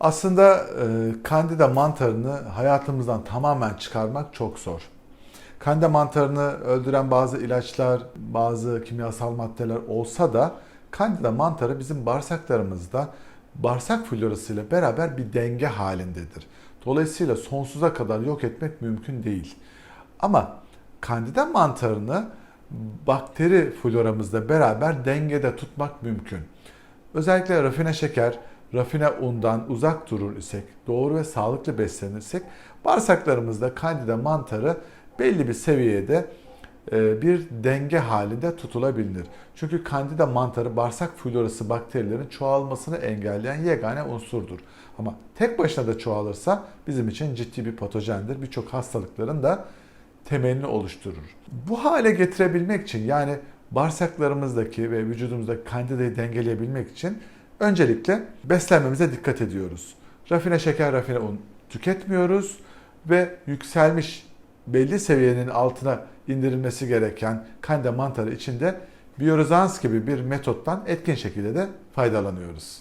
Aslında e, kandida mantarını hayatımızdan tamamen çıkarmak çok zor. Kandida mantarını öldüren bazı ilaçlar, bazı kimyasal maddeler olsa da kandida mantarı bizim bağırsaklarımızda bağırsak florasıyla beraber bir denge halindedir. Dolayısıyla sonsuza kadar yok etmek mümkün değil. Ama kandida mantarını bakteri floramızla beraber dengede tutmak mümkün. Özellikle rafine şeker, rafine undan uzak durur isek, doğru ve sağlıklı beslenirsek bağırsaklarımızda kandida mantarı belli bir seviyede e, bir denge halinde tutulabilir. Çünkü kandida mantarı bağırsak florası bakterilerin çoğalmasını engelleyen yegane unsurdur. Ama tek başına da çoğalırsa bizim için ciddi bir patojendir. Birçok hastalıkların da temelini oluşturur. Bu hale getirebilmek için yani bağırsaklarımızdaki ve vücudumuzdaki kandidayı dengeleyebilmek için öncelikle beslenmemize dikkat ediyoruz. Rafine şeker, rafine un tüketmiyoruz ve yükselmiş belli seviyenin altına indirilmesi gereken kandida mantarı içinde biyorezans gibi bir metottan etkin şekilde de faydalanıyoruz.